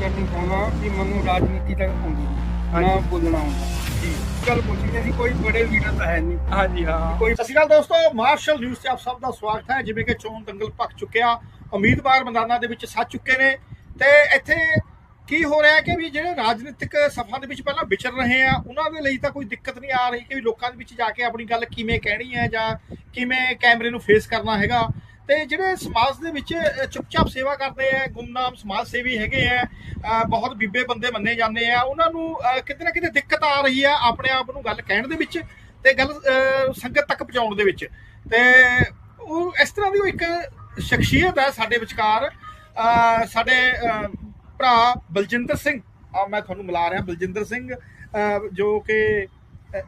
ਕਰਨੀ ਚਾਹੁੰਦਾ ਕਿ ਮੈਨੂੰ ਰਾਜਨੀਤੀ ਤੱਕ ਨਹੀਂ ਨਾ ਬੋਲਣਾ ਜੀ। ਗੱਲ ਪੁੱਛਣੀ ਸੀ ਕੋਈ ਬੜੇ ਲੀਡਰ ਤਾਂ ਹੈ ਨਹੀਂ। ਹਾਂਜੀ ਹਾਂ। ਕੋਈ ਸਤਿ ਸ਼੍ਰੀ ਅਕਾਲ ਦੋਸਤੋ ਮਾਰਸ਼ਲ ਨਿਊਜ਼ ਤੇ ਆਪ ਸਭ ਦਾ ਸਵਾਗਤ ਹੈ। ਜਿਵੇਂ ਕਿ ਚੋਣ ਦੰਗਲ ਭਖ ਚੁੱਕਿਆ ਉਮੀਦਵਾਰ ਮੈਦਾਨਾਂ ਦੇ ਵਿੱਚ ਸੱਜ ਚੁੱਕੇ ਨੇ। ਤੇ ਇੱਥੇ ਕੀ ਹੋ ਰਿਹਾ ਕਿ ਵੀ ਜਿਹੜੇ ਰਾਜਨੀਤਿਕ ਸਫਾ ਦੇ ਵਿੱਚ ਪਹਿਲਾਂ ਵਿਚਰ ਰਹੇ ਆ ਉਹਨਾਂ ਦੇ ਲਈ ਤਾਂ ਕੋਈ ਦਿੱਕਤ ਨਹੀਂ ਆ ਰਹੀ ਕਿ ਵੀ ਲੋਕਾਂ ਦੇ ਵਿੱਚ ਜਾ ਕੇ ਆਪਣੀ ਗੱਲ ਕਿਵੇਂ ਕਹਿਣੀ ਹੈ ਜਾਂ ਕਿਵੇਂ ਕੈਮਰੇ ਨੂੰ ਫੇਸ ਕਰਨਾ ਹੈਗਾ। ਤੇ ਜਿਹੜੇ ਸਮਾਜ ਦੇ ਵਿੱਚ ਅ, ਚੁੱਪਚਾਪ ਸੇਵਾ ਕਰਦੇ ਆ ਗੁੰਮਨਾਮ ਸਮਾਜ ਸੇਵੀ ਹੈਗੇ ਆ ਬਹੁਤ ਬੀਬੇ ਬੰਦੇ ਮੰਨੇ ਜਾਂਦੇ ਆ ਉਹਨਾਂ ਨੂੰ ਕਿਤੇ ਨਾ ਕਿਤੇ ਦਿੱਕਤ ਆ ਰਹੀ ਆ ਆਪਣੇ ਆਪ ਨੂੰ ਗੱਲ ਕਹਿਣ ਦੇ ਵਿੱਚ ਤੇ ਗੱਲ ਸੰਗਤ ਤੱਕ ਪਹੁੰਚਾਉਣ ਦੇ ਵਿੱਚ। ਤੇ ਉਹ ਇਸ ਤਰ੍ਹਾਂ ਦੀ ਉਹ ਇੱਕ ਸ਼ਖਸੀਅਤ ਹੈ ਸਾਡੇ ਵਿਚਕਾਰ। ਸਾਡੇ ਭਰਾ ਬਲਜਿੰਦਰ ਸਿੰਘ ਆ ਮੈਂ ਤੁਹਾਨੂੰ ਮਿਲਾ ਰਿਹਾ ਬਲਜਿੰਦਰ ਸਿੰਘ ਜੋ ਕਿ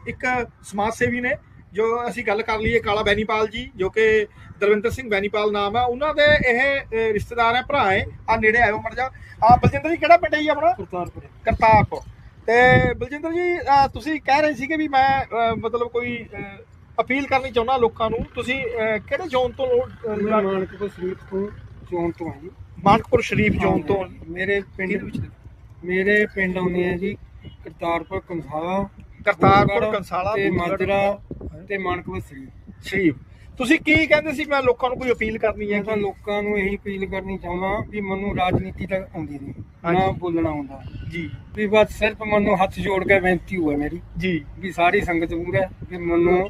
ਇੱਕ ਸਮਾਜ ਸੇਵੀ ਨੇ। ਜੋ ਅਸੀਂ ਗੱਲ ਕਰ ਲਈਏ ਕਾਲਾ ਬੈਨੀਪਾਲ ਜੀ ਜੋ ਕਿ ਦਰਵਿੰਦਰ ਸਿੰਘ ਬੈਨੀਪਾਲ ਨਾਮ ਹੈ ਉਹਨਾਂ ਦੇ ਇਹ ਰਿਸ਼ਤੇਦਾਰ ਹੈ ਭਰਾ ਹੈ ਆ ਨੇੜੇ ਆਇਓ ਮੜ ਜਾ। ਆ ਬਲਜਿੰਦਰ ਜੀ ਕਿਹੜਾ ਪਿੰਡ ਹੈ ਜੀ ਆਪਣਾ? ਕਰਤਾਰਪੁਰ। ਕਰਤਾਰਪੁਰ। ਤੇ ਬਲਜਿੰਦਰ ਜੀ ਤੁਸੀਂ ਕਹਿ ਰਹੇ ਸੀਗੇ ਵੀ ਮੈਂ ਮਤਲਬ ਕੋਈ ਅਪੀਲ ਕਰਨੀ ਚਾਹੁੰਦਾ ਲੋਕਾਂ ਨੂੰ ਤੁਸੀਂ ਕਿਹੜੇ ਜ਼ੋਨ ਤੋਂ ਮਾਨਕਪੁਰ ਸ਼ਰੀਫ ਤੋਂ ਚੋਣ ਤੋਂ ਜੀ। ਮਾਨਕਪੁਰ ਸ਼ਰੀਫ ਜ਼ੋਨ ਤੋਂ। ਮੇਰੇ ਪਿੰਡ ਵਿੱਚ? ਮੇਰੇ ਪਿੰਡ ਆਉਂਦੇ ਆ ਜੀ ਕਰਤਾਰਪੁਰ ਕੰਸਾਲਾ। ਕਰਤਾਰਪੁਰ ਕੰਸਾਲਾ ਤੇ ਮਾਜਰਾ ਤੇ ਮਾਨਕਪੁਰ ਸ਼ਰੀਫ ਸ਼ਰੀਫ ਤੁਸੀਂ ਕੀ ਕਹਿੰਦੇ ਸੀ ਮੈਂ ਲੋਕਾਂ ਨੂੰ ਕੋਈ ਅਪੀਲ ਕਰਨੀ ਹੈ ਮੈਂ ਤਾਂ ਕਿ? ਲੋਕਾਂ ਨੂੰ ਇਹੀ ਅਪੀਲ ਕਰਨੀ ਚਾਹੁੰਦਾ ਵੀ ਮੈਨੂੰ ਰਾਜਨੀਤੀ ਤੱਕ ਆਉਂਦੀ ਨਹੀਂ ਹਾਂਜੀ। ਨਾ ਬੋਲਣਾ ਆਉਂਦਾ। ਜੀ। ਵੀ ਬਸ ਸਿਰਫ ਮੈਨੂੰ ਹੱਥ ਜੋੜ ਕੇ ਬੇਨਤੀ ਹੋਇਆ ਮੇਰੀ ਜੀ। ਵੀ ਸਾਰੀ ਸੰਗਤ ਮੂਹਰੇ ਵੀ ਮੈਨੂੰ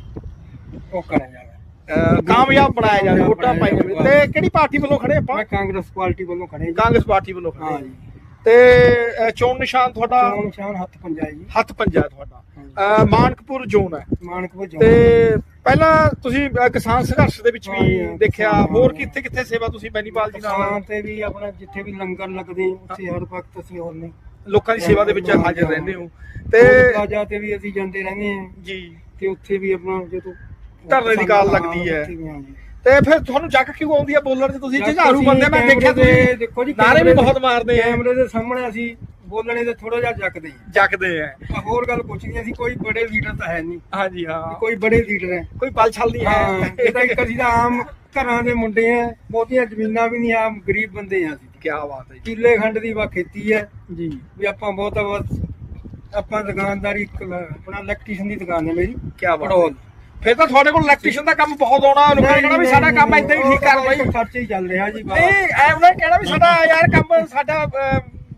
ਉਹ ਕਰਿਆ ਜਾਵੇ। ਅਹ ਕਾਮਯਾਬ ਬਣਾਇਆ ਜਾਵੇ ਵੋਟਾਂ ਪਾਈ ਜਾਵੇ। ਤੇ ਕਿਹੜੀ ਪਾਰਟੀ ਵੱਲੋਂ ਖੜੇ ਆਪਾਂ? ਮੈਂ ਕਾਂਗਰਸ ਪਾਰਟੀ ਵੱਲੋਂ ਖੜੇ ਜੀ। ਕਾਂਗਰਸ ਪਾਰਟੀ ਵੱਲੋਂ ਹਾਂ ਖੜੇ ਜੀ। ਤੇ ਚੋਣ ਨਿਸ਼ਾਨ ਤੁਹਾਡਾ? ਚੋਣ ਨਿਸ਼ਾਨ ਹੱਥ ਪੰਜਾ ਜੀ। ਹੱਥ ਪੰਜਾ ਤੁਹਾਡਾ। ਮਾਨਕਪੁਰ ਜ਼ੋਨ ਹੈ। ਮਾਨਕਪੁਰ ਤੇ ਜੋਨ ਪਹਿਲਾਂ ਤੁਸੀਂ ਕਿਸਾਨ ਸੰਘਰਸ਼ ਦੇ ਵਿੱਚ ਵੀ ਦੇਖਿਆ ਹੋਰ। ਕਿੱਥੇ ਕਿੱਥੇ ਸੇਵਾ ਤੁਸੀਂ ਬੈਨੀਪਾਲ ਜੀ ਨਾਲ? ਤੇ ਵੀ ਆਪਣਾ ਜਿੱਥੇ ਵੀ ਲੰਗਰ ਲੱਗਦੇ ਉੱਥੇ ਹਰ ਵਕਤ ਅਸੀਂ ਹੋਰ ਨਹੀਂ। ਲੋਕਾਂ ਦੀ ਸੇਵਾ ਦੇ ਵਿੱਚ ਹਾਜ਼ਰ ਰਹਿੰਦੇ ਹੋ। ਤੇ ਰਾਜਾ ਤੇ ਵੀ ਅਸੀਂ ਜਾਂਦੇ ਰਹਿੰਦੇ ਹਾਂ। ਜੀ। ਤੇ ਉੱਥੇ ਵੀ ਆਪਣਾ ਜਦੋਂ ਧਰਨੇ ਦੀ ਕਾਲ ਲੱਗਦੀ ਹੈ। ਤੇ ਫਿਰ ਤੁਹਾਨੂੰ ਜੱਕ ਕਿਉਂ ਆਉਂਦੀ ਹੈ ਬੋਲਣ ਚ? ਤੁਸੀਂ ਝਾੜੂ ਬੰਦੇ ਮੈਂ ਦੇਖਿਆ ਤੁਸੀਂ ਦੇਖੋ ਜੀ ਨਾਰੇ ਵੀ ਬਹੁਤ ਮਾਰਦੇ ਆ। ਕੈਮਰੇ ਦੇ ਸਾਹਮਣੇ ਅਸੀਂ ਬੋਲਣੇ ਤੇ ਥੋੜਾ ਜਿਹਾ ਜੱਕਦੇ ਹਾਂ। ਜੱਕਦੇ ਆ। ਆ ਹੋਰ ਗੱਲ ਪੁੱਛਣੀ ਅਸੀਂ ਕੋਈ ਬੜੇ ਲੀਡਰ ਤਾਂ ਹੈ ਨਹੀਂ ਹਾਂਜੀ ਹਾਂ। ਕੋਈ ਬੜੇ ਲੀਡਰ ਹੈ। ਕੋਈ ਛਲ ਨਹੀਂ ਹਾਂ। ਇਹ ਤਾਂ ਇੱਕ ਅਸੀਂ ਤਾਂ ਆਮ ਘਰਾਂ ਦੇ ਮੁੰਡੇ ਆ ਬਹੁਤੀਆਂ ਜ਼ਮੀਨਾਂ ਵੀ ਨਹੀਂ ਆਮ ਗਰੀਬ ਬੰਦੇ ਆ ਅਸੀਂ। ਕੀ ਬਾਤ ਹੈ ਕਿੱਲੇ ਖੰਡ ਦੀ ਵਾ ਖੇਤੀ ਹੈ। ਜੀ। ਵੀ ਆਪਾਂ ਬਹੁਤਾ ਆਪਾਂ ਦੁਕਾਨਦਾਰੀ ਆਪਣਾ ਇਲੈਕਟ੍ਰੀਸ਼ੀਅਨ ਦੀ ਦੁਕਾਨ ਹੈ ਮੇਰੀ। ਕੀ ਬਾਤ ਹੈ। ਫਿਰ ਤਾਂ ਤੁਹਾਡੇ ਕੋਲ ਇਲੈਕਟ੍ਰੀਸ਼ੀਅਨ ਦਾ ਕੰਮ ਬਹੁਤ ਆਉਣਾ ਲੋਕਾਂ ਨੇ ਕਹਿਣਾ ਵੀ ਸਾਡਾ ਕੰਮ ਏਦਾਂ ਹੀ ਠੀਕ ਕਰ ਬਾਈ। ਖਰਚੇ ਹੀ ਚੱਲ ਰਿਹਾ ਜੀ। ਨਹੀਂ ਐ ਉਹਨਾਂ ਕਹਿਣਾ ਵੀ ਸਾਡਾ ਯਾਰ ਕੰਮ ਸਾਡਾ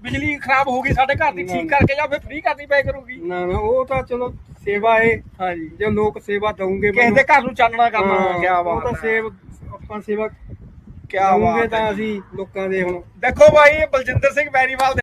ਬਿਜਲੀ ਖਰਾਬ ਹੋ ਗਈ ਸਾਡੇ ਘਰ ਦੀ ਠੀਕ ਕਰਕੇ ਜਾਂ ਫਿਰ ਫ੍ਰੀ ਕਰਨੀ ਪਏ ਕਰੂਗੀ। ਨਾ ਨਾ ਉਹ ਤਾਂ ਚਲੋ ਸੇਵਾ ਹੈ ਹਾਂਜੀ। ਜੇ ਲੋਕ ਸੇਵਾ ਦਊਂਗੇ ਕਿਸੇ ਦੇ ਘਰ ਨੂੰ ਚਾਨਣਾ ਕਰਨਾ ਕੀ ਉਹ ਬਾਤ ਤਾਂ ਹੈ। ਸੇਵ ਆਪਾਂ ਸੇਵਾ ਕੀ ਦਊਂਗੇ ਬਾਤ ਤਾਂ ਅਸੀਂ ਲੋਕਾਂ ਦੇ ਹੁਣ। ਦੇਖੋ ਭਾਈ ਬਲਜਿੰਦਰ ਸਿੰਘ ਬੈਰੀਵਾਲ